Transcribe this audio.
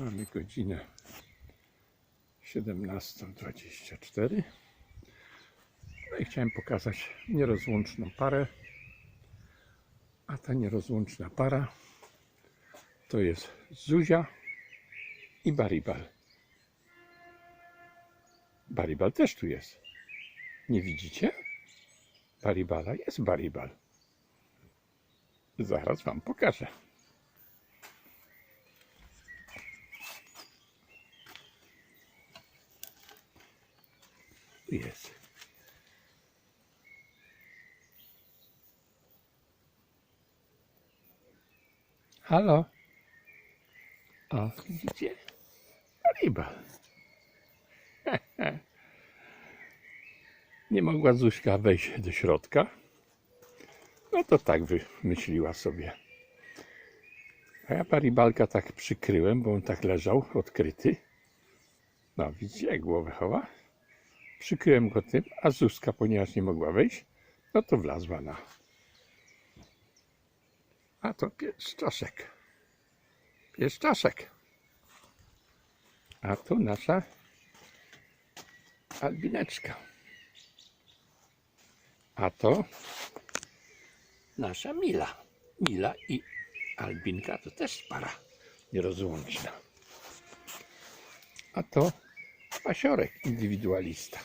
Mamy godzinę 17.24. No i chciałem pokazać nierozłączną parę. A ta nierozłączna para to jest Zuzia i Baribal. Baribal też tu jest. Nie widzicie? Baribala jest Baribal. Zaraz wam pokażę. Tu jest. Halo? O, widzicie? Ryba. Nie mogła Zuśka wejść do środka. No to tak wymyśliła sobie. A ja paribalka tak przykryłem, bo on tak leżał odkryty. No, widzicie, jak głowę chowa? Przykryłem go tym, a Zuzka, ponieważ nie mogła wejść, no to wlazła na. A to pieszczaszek. Pieszczaszek. A tu nasza albineczka. A to nasza Mila. Mila i Albinka to też para nierozłączna. A to pasiorek indywidualista.